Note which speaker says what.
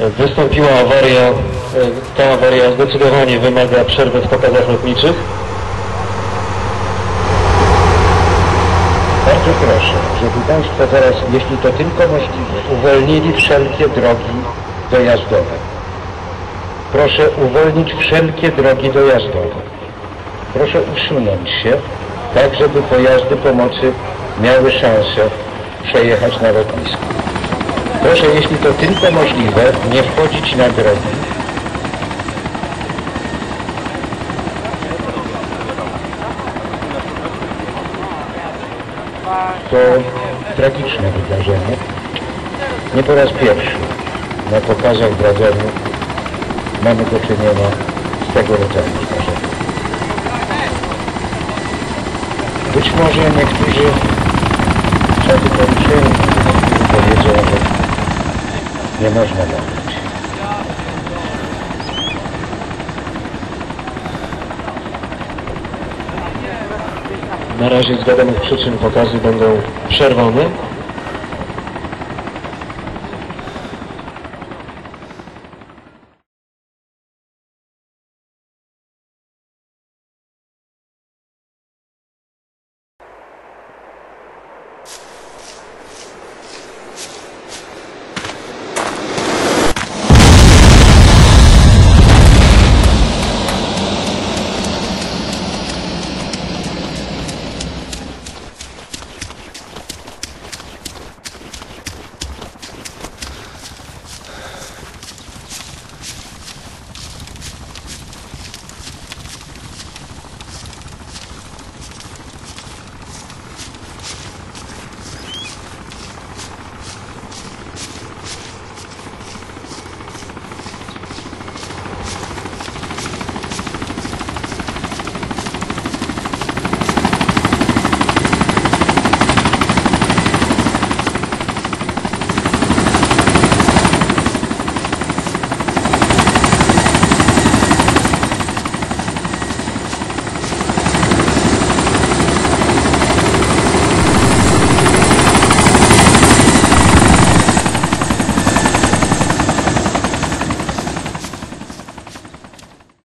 Speaker 1: Wystąpiła awaria. E, Ta awaria zdecydowanie wymaga przerwy w pokazach lotniczych.
Speaker 2: Bardzo proszę, żeby Państwo teraz, jeśli to tylko możliwe, uwolnili wszelkie drogi dojazdowe. Proszę uwolnić wszelkie drogi dojazdowe. Proszę usunąć się, tak żeby pojazdy pomocy miały szansę przejechać na lotnisko. Proszę, jeśli to tylko możliwe, nie wchodzić na drogi. To tragiczne wydarzenie. Nie po raz pierwszy na pokazach drogowych mamy do czynienia z tego rodzaju zdarzeniem. Być może niektórzy policzeni powiedzą, że nie można latać.
Speaker 1: Na razie z wiadomych przyczyn pokazy będą przerwane.